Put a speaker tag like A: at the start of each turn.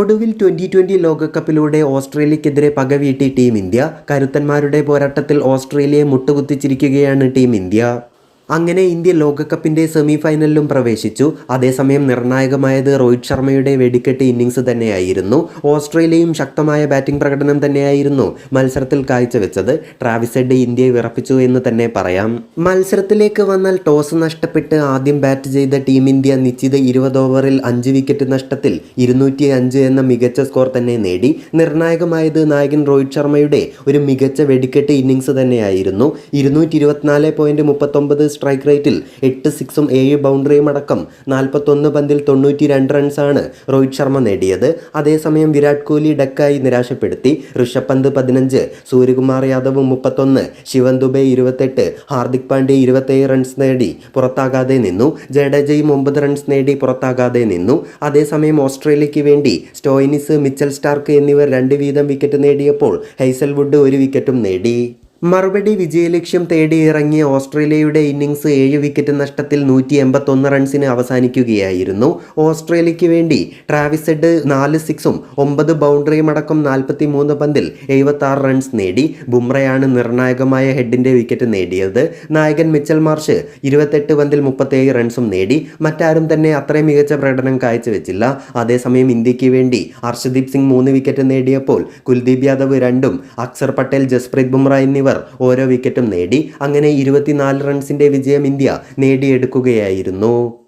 A: ഒടുവിൽ twenty twenty ലോകകപ്പിലൂടെ ഓസ്ട്രേലിയക്കെതിരെ പകവീട്ടി ടീം ഇന്ത്യ. കരുത്തന്മാരുടെ പോരാട്ടത്തിൽ ഓസ്ട്രേലിയയെ മുട്ടുകുത്തിച്ചിരിക്കുകയാണ് ടീം ഇന്ത്യ. അങ്ങനെ ഇന്ത്യ ലോകകപ്പിന്റെ സെമി ഫൈനലിലും പ്രവേശിച്ചു. അതേസമയം നിർണായകമായത് രോഹിത് ശർമ്മയുടെ വെടിക്കെട്ട് ഇന്നിങ്സ് തന്നെയായിരുന്നു. ഓസ്ട്രേലിയയും ശക്തമായ ബാറ്റിംഗ് പ്രകടനം തന്നെയായിരുന്നു മത്സരത്തിൽ കാഴ്ചവെച്ചത്. ട്രാവിസ് ഹെഡ് ഇന്ത്യയെ വിറപ്പിച്ചു എന്ന് തന്നെ പറയാം. മത്സരത്തിലേക്ക് വന്നാൽ ടോസ് നഷ്ടപ്പെട്ട് ആദ്യം ബാറ്റ് ചെയ്ത ടീം ഇന്ത്യ നിശ്ചിത ഇരുപത് ഓവറിൽ അഞ്ച് വിക്കറ്റ് നഷ്ടത്തിൽ ഇരുന്നൂറ്റി അഞ്ച് എന്ന മികച്ച സ്കോർ തന്നെ നേടി. നിർണായകമായത് നായകൻ രോഹിത് ശർമ്മയുടെ ഒരു മികച്ച വെടിക്കെട്ട് ഇന്നിങ്സ് തന്നെയായിരുന്നു. ഇരുന്നൂറ്റി ഇരുപത്തിനാല് പോയിന്റ് മുപ്പത്തൊമ്പത് സ്ട്രൈക്ക് റേറ്റിൽ എട്ട് സിക്സും ഏഴ് ബൗണ്ടറിയും അടക്കം നാൽപ്പത്തൊന്ന് പന്തിൽ തൊണ്ണൂറ്റി രണ്ട് റൺസാണ് രോഹിത് ശർമ്മ നേടിയത്. അതേസമയം വിരാട് കോഹ്ലി ഡക്കായി നിരാശപ്പെടുത്തി. ഋഷഭ് പന്ത് പതിനഞ്ച് സൂര്യകുമാർ യാദവ് മുപ്പത്തൊന്ന് ശിവൻ ദുബെ ഇരുപത്തെട്ട് ഹാർദിക് പാണ്ഡ്യ ഇരുപത്തേഴ് റൺസ് നേടി പുറത്താകാതെ നിന്നു. ജഡേജയും ഒമ്പത് റൺസ് നേടി പുറത്താകാതെ നിന്നു. അതേസമയം ഓസ്ട്രേലിയയ്ക്ക് വേണ്ടി സ്റ്റോയിനിസ് മിച്ചൽ സ്റ്റാർക്ക് എന്നിവർ രണ്ട് വീതം വിക്കറ്റ് നേടിയപ്പോൾ ഹൈസൽവുഡ് ഒരു വിക്കറ്റും നേടി. മറുപടി വിജയലക്ഷ്യം തേടി ഇറങ്ങിയ ഓസ്ട്രേലിയയുടെ ഇന്നിങ്സ് ഏഴ് വിക്കറ്റ് നഷ്ടത്തിൽ നൂറ്റി എൺപത്തൊന്ന് റൺസിന് അവസാനിക്കുകയായിരുന്നു. ഓസ്ട്രേലിയയ്ക്ക് വേണ്ടി ട്രാവിസ് ഹെഡ് നാല് സിക്സും ഒമ്പത് ബൗണ്ടറിയും അടക്കം നാൽപ്പത്തി മൂന്ന് പന്തിൽ എഴുപത്തി ആറ് റൺസ് നേടി. ബുംറയാണ് നിർണായകമായ ഹെഡിന്റെ വിക്കറ്റ് നേടിയത്. നായകൻ മിച്ചൽ മാർഷ് ഇരുപത്തെട്ട് പന്തിൽ മുപ്പത്തേഴ് റൺസും നേടി. മറ്റാരും തന്നെ അത്രയും മികച്ച പ്രകടനം കാഴ്ചവെച്ചില്ല. അതേസമയം ഇന്ത്യയ്ക്ക് വേണ്ടി ഹർഷദീപ് സിംഗ് മൂന്ന് വിക്കറ്റ് നേടിയപ്പോൾ കുൽദീപ് യാദവ് രണ്ടും അക്സർ പട്ടേൽ ജസ്പ്രീത് ബുംറ എന്നിവർ ഓരോ വിക്കറ്റും നേടി. അങ്ങനെ ഇരുപത്തിനാല് റൺസിന്റെ വിജയം ഇന്ത്യ നേടിയെടുക്കുകയായിരുന്നു.